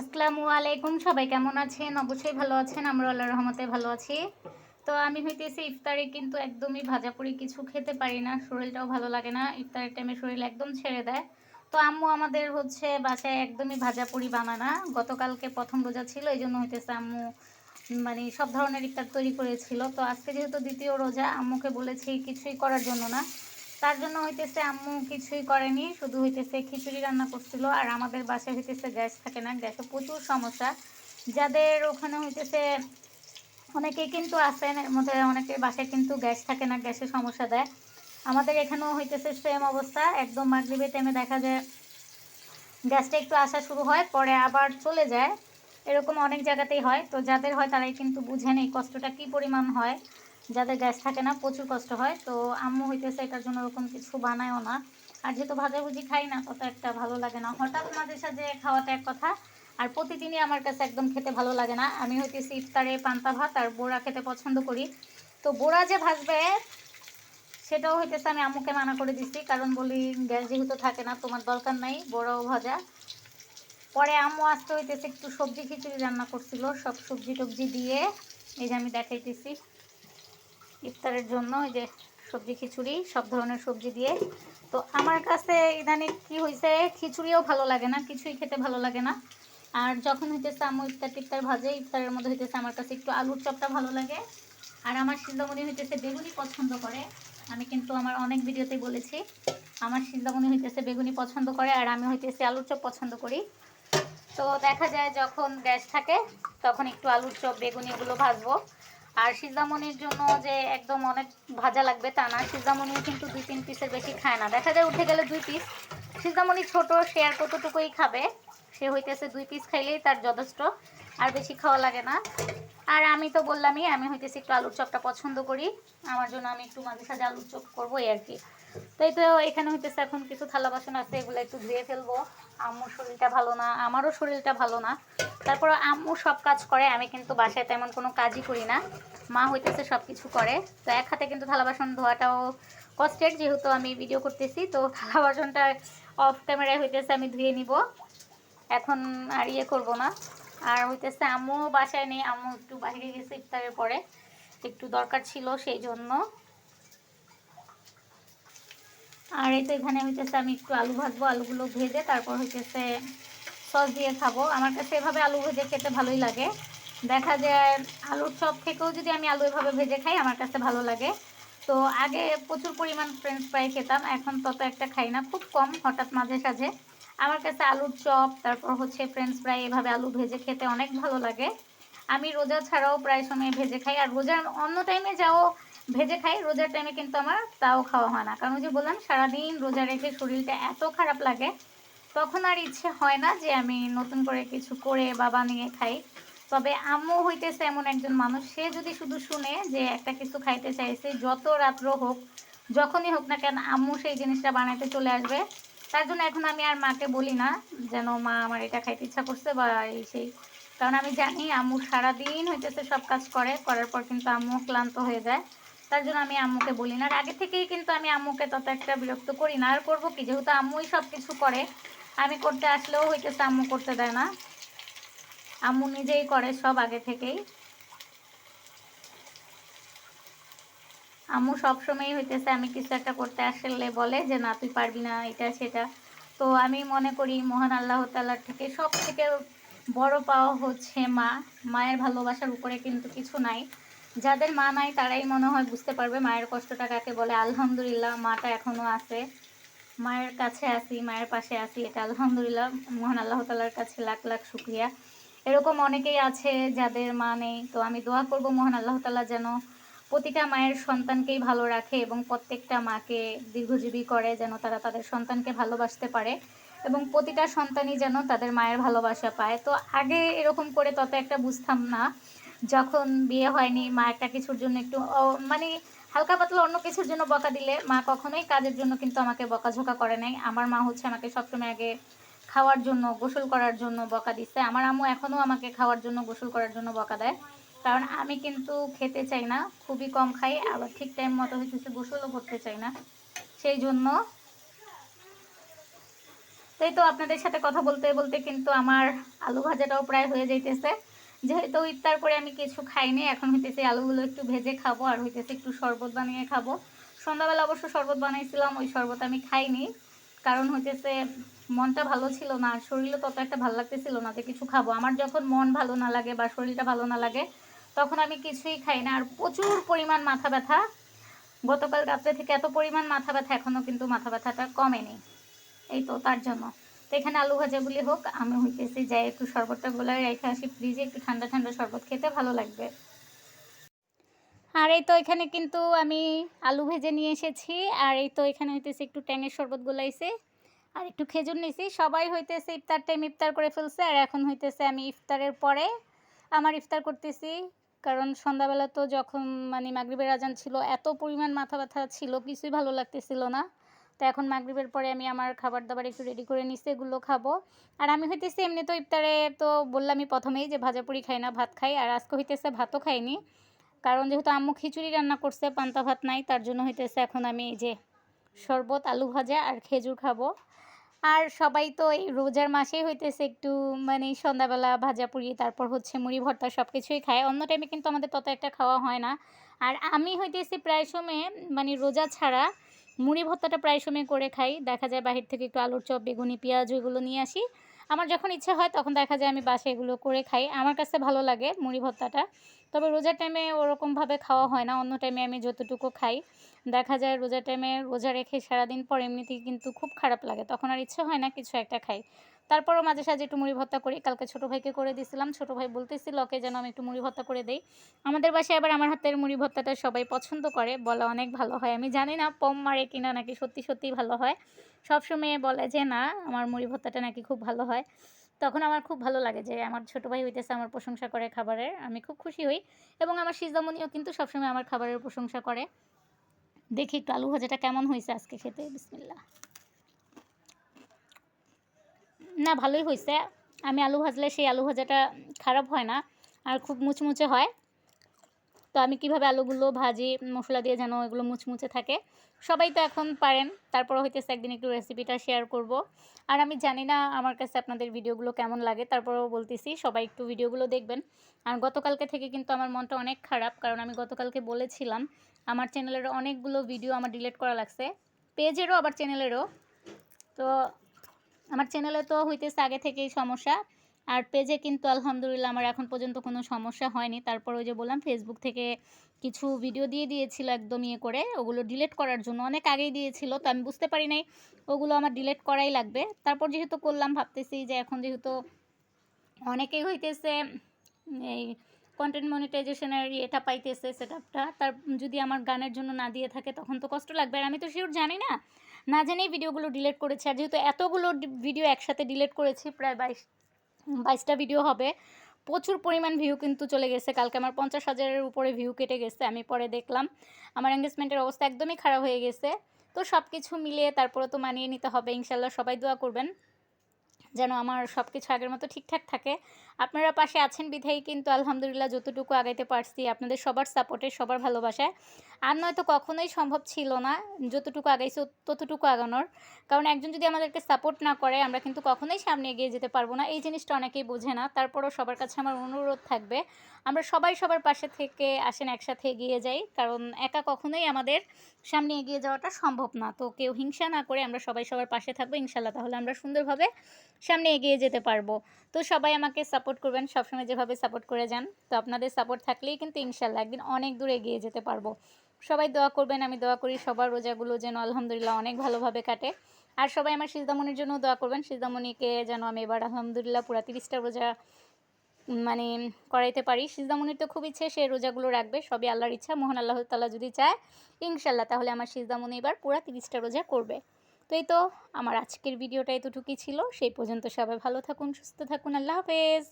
আসসালামু আলাইকুম, সবাই কেমন আছেন? অবশ্যই ভালো আছেন আমরা আল্লাহর রহমতে ভালো আছি। তো আমি হইতেছি ইফতারে কিন্তু একদমই ভাজা ভাজাপুরি কিছু খেতে পারি না, শরীরটাও ভালো লাগে না, ইফতারের টাইমে শরীর একদম ছেড়ে দেয়। তো আম্মু আমাদের হচ্ছে বাসায় একদমই ভাজাপুরি বানায় না গতকালকে প্রথম রোজা ছিল এই জন্য হইতেছে আম্মু মানে সব ধরনের ইফতার তৈরি করেছিল। তো আজকে যেহেতু দ্বিতীয় রোজা, আম্মুকে বলেছি কিছুই করার জন্য না। তার জন্য হইতেছে আম্মু কিছুই করেনি, শুধু হইতেছে খিচুড়ি রান্না করছিল। আর আমাদের বাসায় হইতেছে গ্যাস থাকে না, গ্যাসে প্রচুর সমস্যা। যাদের ওখানে হইতেছে অনেকেই কিন্তু আছেন, এর মধ্যে অনেকের বাসায় কিন্তু গ্যাস থাকে না গ্যাসের সমস্যা দেয়। আমাদের এখানেও হইতেছে সেম অবস্থা, একদম মাগরিবের টাইমে দেখা যায় গ্যাসটা একটু আসা শুরু হয়, পরে আবার চলে যায়। এরকম অনেক জায়গাতেই হয়, তো যাদের হয় তারাই কিন্তু বুঝেন এই কষ্টটা কি পরিমাণ হয়। যাদের গ্যাস থাকে না, প্রচুর কষ্ট হয়। তো আম্মু হইতেছে এটার জন্য ওরকম কিছু বানায়ও না। আর যেহেতু ভাজাভুজি খাই না, তত একটা ভালো লাগে না। হঠাৎ মাঝে সাঝে খাওয়াটা এক কথা। আর প্রতিদিনই আমার কাছে একদম খেতে ভালো লাগে না। আমি হইতেছি ইফতারে পান্তা ভাত আর বোড়া খেতে পছন্দ করি। তো বোড়া যে ভাজবে, সেটাও হইতেছে আমি আম্মুকে মানা করে দিচ্ছি কারণ বলি, গ্যাস যেহেতু থাকে না, তোমার দরকার নাই বড়াও ভাজা। পরে আম্মু আসতে হইতেছে একটু সবজি খিচুড়ি রান্না করছিল। সব সবজি টবজি দিয়ে, এই যে আমি দেখাইতেছি। ইফতারের জন্য ওই যে সবজি খিচুড়ি, সব ধরনের সবজি দিয়ে। তো আমার কাছে ইদানিং কি হয়েছে খিচুড়িও ভালো লাগে না, কিছুই খেতে ভালো লাগে না। আর যখন হইতেছে আম্মু ইফতার টিফতার ভাজে, ইফতারের মধ্যে হইতেছে আমার কাছে একটু আলুর চপটা ভালো লাগে। আর আমার সিদ্ধমণি হইতেছে বেগুনি পছন্দ করে। আমি কিন্তু আমার অনেক ভিডিওতে বলেছি, আমার সিদ্ধমণি হইতেছে বেগুনি পছন্দ করে আর আমি হইতেছে আলুর চপ পছন্দ করি। তো দেখা যায় যখন গ্যাস থাকে, তখন একটু আলুর চপ, বেগুনি এগুলো ভাজবো। আর সিজামনির জন্য যে একদম অনেক ভাজা লাগবে তা না সিজামনিও কিন্তু দুই তিন পিসের বেশি খায় না। দেখা যায় উঠে গেলে দুই পিস সিজামনি ছোট, সে আর কতটুকুই খাবে? সে হইতেছে দুই পিস খাইলেই তার যথেষ্ট, আর বেশি খাওয়া লাগে না। আর আমি তো বললামই, আমি হইতেছি একটু আলুর চপটা পছন্দ করি। আমার জন্য আমি একটু মাঝে সাঝে আলুর চপ করব আর কি। তাই তো এখানে হইতেছে এখন কিছু থালা বাসন আছে, এগুলো একটু ধুয়ে ফেলব। আম্মুর শরীরটা ভালো না, আমারও শরীরটা ভালো না। তারপর আম্মু সব কাজ করে, আমি কিন্তু বাসায় তেমন কোনো কাজই করি না। মা হইতেছে সব কিছু করে। তো এক হাতে কিন্তু থালা বাসন ধোয়াটাও কষ্টের, যেহেতু আমি ভিডিও করতেছি, তো থালা বাসনটা অফ ক্যামেরায় হইতেছে, আমি ধুয়ে নিব। এখন আর ইয়ে করব না। আর হইতেছে আম্মু বাসায় নেই, আম্মু একটু বাইরে গেছে ইফতারের পরে। একটু দরকার ছিল সেই জন্য। আর এই তো এখানে হইতেছে আমি একটু আলু ভাজবো, আলুগুলো ভেজে তারপর হইতেছে সস দিয়ে খাব। আমার কাছে এভাবে আলু ভেজে খেতে ভালোই লাগে। দেখা যায় আলুর চপ থেকেও যদি আমি আলু এভাবে ভেজে খাই, আমার কাছে ভালো লাগে। তো আগে প্রচুর পরিমাণ ফ্রেঞ্চ ফ্রাই খেতাম, এখন তত একটা খাই না। খুব কম, হঠাৎ মাঝে সাঝে। আমার কাছে আলুর চপ, তারপর হচ্ছে ফ্রেঞ্চ ফ্রাই এভাবে আলু ভেজে খেতে অনেক ভালো লাগে। আমি রোজা ছাড়াও প্রায় সময় ভেজে খাই। আর রোজার অন্য টাইমে যাও ভেজে খাই, রোজার টাইমে কিন্তু আমার তাও খাওয়া হয় না। কারণ যে বললাম, সারাদিন রোজা রেখে শরীরটা এত খারাপ লাগে, তখন আর ইচ্ছে হয় না যে আমি নতুন করে কিছু করে বা বানিয়ে খাই। তবে আম্মু হইতেছে এমন একজন মানুষ, সে যদি শুধু শুনে যে একটা কিছু খাইতে চাইছে, যত রাত্র হোক, যখনই হোক না কেন, আম্মু সেই জিনিসটা বানাইতে চলে আসবে। তার জন্য এখন আমি আর মাকে বলি না যেন মা আমার এটা খাইতে ইচ্ছা করছে বা এই সেই। কারণ আমি জানি আম্মু সারাদিন হইতেছে সব কাজ করে, করার পর কিন্তু আম্মু ক্লান্ত হয়ে যায়। তার জন্য আমি আম্মুকে বলি না। আর আগে থেকেই কিন্তু আমি আম্মুকে তত একটা বিরক্ত করি না। আর করব কি? যেহেতু আম্মুই সব কিছু করে, আমি করতে আসলেও হইতেছে আম্মু করতে দেয় না। আম্মু নিজেই করে সব আগে থেকেই। আম্মু সবসময়ই হইতেছে আমি কিছু একটা করতে আসলে বলে যে, না, তুই পারবি না, এটা, সেটা। তো আমি মনে করি মহান আল্লাহ তাল্লার থেকে সব থেকে বড় পাওয়া হচ্ছে মা। মায়ের ভালোবাসার উপরে কিন্তু কিছু নাই। যাদের মা নাই, তারাই মনে হয় বুঝতে পারবে মায়ের কষ্টটা কাকে বলে। আলহামদুলিল্লাহ, মাটা এখনও আছে। মায়ের কাছে আসি মায়ের পাশে আসি এটা আলহামদুলিল্লাহ। মহান আল্লাহ তালার কাছে লাখ লাখ শুক্রিয়া। এরকম অনেকেই আছে যাদের মা নেই। তো আমি দোয়া করব মহান আল্লাহ তালা যেন প্রতিটা মায়ের সন্তানকেই ভালো রাখে এবং প্রত্যেকটা মাকে দীর্ঘজীবী করে, যেন তারা তাদের সন্তানকে ভালোবাসতে পারে এবং প্রতিটা সন্তানই যেন তাদের মায়ের ভালোবাসা পায়। তো আগে এরকম করে তত একটা বুঝতাম না। যখন বিয়ে হয়নি মা একটা কিছুর জন্য একটু মানে হালকা পাতলা অন্য কিছুর জন্য বকা দিলে, মা কখনোই কাজের জন্য কিন্তু আমাকে বকাঝোকা করে নাই। আমার মা হচ্ছে আমাকে সবসময় আগে খাওয়ার জন্য, গোসল করার জন্য বকা দিচ্ছে। আমার আম্মু এখনও আমাকে খাওয়ার জন্য, গোসল করার জন্য বকা দেয়। কারণ আমি কিন্তু খেতে চাই না, খুবই কম খাই, আবার ঠিক টাইম মতো হচ্ছে গোসলও করতে চাই না। সেই জন্য তাই তো আপনাদের সাথে কথা বলতে বলতে কিন্তু আমার আলু ভাজাটাও প্রায় হয়ে যাইতেছে। যেহেতু ইফতার করে আমি কিছু খাইনি, এখন হইতেছে আলুগুলো একটু ভেজে খাব, আর হইতেছে একটু শরবত বানিয়ে খাব। সন্ধ্যাবেলা অবশ্য শরবত বানাইছিলাম, ওই শরবত আমি খাইনি। কারণ হইতেছে মনটা ভালো ছিল না আর শরীরও তত একটা ভালো লাগতেছিল না যে কিছু খাব। আমার যখন মন ভালো না লাগে বা শরীরটা ভালো না লাগে, তখন আমি কিছুই খাই না। আর প্রচুর পরিমাণ মাথা ব্যথা। গতকাল রাত্রে থেকে এত পরিমাণ মাথা ব্যথা এখনও কিন্তু মাথা ব্যথাটা কমেনি। এই তো, তার জন্য। তো এখানে আলু ভাজা ভাজাগুলি হোক, আমি হইতেছি যাই একটু শরবতটা গোলায় রেখে আসি ফ্রিজে একটু ঠান্ডা ঠান্ডা শরবত খেতে ভালো লাগবে। আর এই তো এখানে কিন্তু আমি আলু ভেজে নিয়ে এসেছি, আর এই তো এখানে হইতেছে একটু ট্যাঙের শরবত গোলাইছে, আর একটু খেজুর নিয়েছি। সবাই হইতেছে ইফতার টাইম ইফতার করে ফেলছে, আর এখন হইতেছে আমি ইফতারের পরে আমার ইফতার করতেছি, কারণ সন্ধ্যাবেলা তো যখন মানে মাগরিবের আজান ছিল, এত পরিমাণ মাথা ব্যথা ছিল, কিছুই ভালো লাগতেছিল না। তো এখন মাগরিবের পরে আমি আমার খাবার দাবার একটু রেডি করে নিচ্ছি এগুলো খাব। আর আমি হইতেছি এমনি তো ইফতারে তো বললামই প্রথমেই যে ভাজা ভাজাপুরি খাই না, ভাত খাই। আর আজকে হইতেছে ভাতও খাইনি। কারণ যেহেতু আম্মু খিচুড়ি রান্না করছে, পান্তা ভাত নাই, তার জন্য হইতেছে এখন আমি এই যে শরবত, আলু ভাজা আর খেজুর খাব। আর সবাই তো এই রোজার মাসেই হইতেছে একটু মানে সন্ধ্যাবেলা ভাজা পুরি, তারপর হচ্ছে মুড়ি ভর্তা সব কিছুই খায়। অন্য টাইমে কিন্তু আমাদের তত একটা খাওয়া হয় না। আর আমি হইতেছি প্রায় সময় মানে রোজা ছাড়া মুড়ি ভর্তাটা প্রায় সময় করে খাই। দেখা যায় বাহির থেকে একটু আলুর চপ, বেগুনি, পেঁয়াজ ওইগুলো নিয়ে আসি। আমার যখন ইচ্ছা হয় তখন দেখা যায় আমি বাসায় এগুলো করে খাই। আমার কাছে ভালো লাগে মুড়ি ভর্তাটা। তবে রোজার টাইমে ওরকমভাবে খাওয়া হয় না। অন্য টাইমে আমি যতটুকু খাই। দেখা যায় রোজার টাইমে রোজা রেখে সারাদিন পর এমনিতেই কিন্তু খুব খারাপ লাগে। তখন আর ইচ্ছে হয় না কিছু একটা খাই। তারপরও মাঝে সাঝে একটু মুড়ি ভর্তা করি। কালকে ছোটো ভাইকে করে দিয়েছিলাম ছোটো ভাই বলতেছিল, ওকে যেন আমি একটু মুড়ি ভর্তা করে দেই। আমাদের বাসায় আবার আমার হাতের মুড়ি ভর্তাটা সবাই পছন্দ করে। বলে অনেক ভালো হয়। আমি জানি না পম মারে কিনা নাকি সত্যি সত্যিই ভালো হয়। সবসময় বলে যে, না, আমার মুড়ি ভর্তাটা নাকি খুব ভালো হয়। তখন আমার খুব ভালো লাগে যে, আমার ছোটো ভাই হইতেছে আমার প্রশংসা করে খাবারের। আমি খুব খুশি হই। এবং আমার সিজামনিও কিন্তু সবসময় আমার খাবারের প্রশংসা করে। দেখি একটু আলু ভাজাটা কেমন হয়েছে আজকে খেতে। বিসমিল্লা না, ভালোই হয়েছে আমি আলু ভাজলে সেই আলু ভাজাটা খারাপ হয় না, আর খুব মুচমুচে হয়। তো আমি কীভাবে আলুগুলো ভাজি, মশলা দিয়ে যেন এগুলো মুচমুচে থাকে, সবাই তো এখন পারেন, তারপরে হইতেছে একদিন একটু রেসিপিটা শেয়ার করব। আর আমি জানি না আমার কাছে আপনাদের ভিডিওগুলো কেমন লাগে, তারপরেও বলতেছি, সবাই একটু ভিডিওগুলো দেখবেন। আর গতকালকে থেকে কিন্তু আমার মনটা অনেক খারাপ, কারণ আমি গতকালকে বলেছিলাম, আমার চ্যানেলের অনেকগুলো ভিডিও আমার ডিলিট করা লাগছে। পেজেরও আবার চ্যানেলেরও তো আমার চ্যানেলে তো হইতেছে আগে থেকেই সমস্যা। আর পেজে কিন্তু আলহামদুলিল্লাহ আমার এখন পর্যন্ত কোনো সমস্যা হয়নি। তারপর ওই যে বললাম ফেসবুক থেকে কিছু ভিডিও দিয়ে দিয়েছিল একদম ইয়ে করে। ওগুলো ডিলেট করার জন্য অনেক আগেই দিয়েছিল, তো আমি বুঝতে পারি নাই। ওগুলো আমার ডিলেট করাই লাগবে। তারপর যেহেতু করলাম, ভাবতেছি যে এখন যেহেতু অনেকেই হইতেছে এই কন্টেন্ট মনিটাইজেশনের ইয়েটা পাইতেছে সেট আপটা তার, যদি আমার গানের জন্য না দিয়ে থাকে, তখন তো কষ্ট লাগবে। আর আমি তো শিওর জানি না না জেনেই ভিডিওগুলো ডিলিট করেছি। আর যেহেতু এতগুলো ভিডিও একসাথে ডিলিট করেছি, প্রায় বাইশ, বাইশটা ভিডিও হবে, প্রচুর পরিমাণ ভিউ কিন্তু চলে গেছে। কালকে আমার পঞ্চাশ হাজারের উপরে ভিউ কেটে গেছে, আমি পরে দেখলাম। আমার এঙ্গেজমেন্টের অবস্থা একদমই খারাপ হয়ে গেছে। তো সব কিছু মিলিয়ে তারপরে তো মানিয়ে নিতে হবে ইনশাল্লাহ সবাই দোয়া করবেন। যেন আমার সব কিছু আগের মতো ঠিকঠাক থাকে। আপনারা পাশে আছেন বিধায়ী কিন্তু আলহামদুলিল্লাহ যতটুকু আগাইতে পারছি আপনাদের সবার সাপোর্টে সবার ভালোবাসায়। আর নয়তো কখনোই সম্ভব ছিল না যতটুকু আগাইছে ততটুকু আগানোর। কারণ একজন যদি আমাদেরকে সাপোর্ট না করে, আমরা কিন্তু কখনোই সামনে এগিয়ে যেতে পারব না। এই জিনিসটা অনেকেই বোঝে না, তারপরও সবার কাছে আমার অনুরোধ থাকবে, আমরা সবাই সবার পাশে থেকে আসেন, একসাথে এগিয়ে যাই। কারণ একা কখনোই আমাদের সামনে এগিয়ে যাওয়াটা সম্ভব না। তো কেউ হিংসা না করে আমরা সবাই সবার পাশে থাকব ইনশাল্লাহ তাহলে আমরা সুন্দরভাবে সামনে এগিয়ে যেতে পারব। তো সবাই আমাকে সাপোর্ট করবেন, সবসময় যেভাবে সাপোর্ট করে যান। তো আপনাদের সাপোর্ট থাকলেই কিন্তু ইনশাল্লাহ একদিন অনেক দূরে এগিয়ে যেতে পারব। সবাই দোয়া করবেন, আমি দোয়া করি সবার রোজাগুলো যেন আলহামদুলিল্লাহ অনেক ভালোভাবে কাটে। আর সবাই আমার সিজদামণির জন্য দোয়া করবেন, সিজদামণিকে যেন আমি এবার আলহামদুলিল্লাহ পুরা তিরিশটা রোজা মানে করাইতে পারি। সিজদামণির তো খুব ইচ্ছে, সে রোজাগুলো রাখবে, সবই আল্লাহর ইচ্ছা, মোহন আল্লাহ তাল্লাহ যদি চায়, ইনশাল্লাহ তাহলে আমার সিজদামণি এবার পুরা তিরিশটা রোজা করবে। তো এই তো, আমার আজকের ভিডিওটা এতটুকুই ছিল। সেই পর্যন্ত সবাই ভালো থাকুন, সুস্থ থাকুন। আল্লাহ হাফেজ।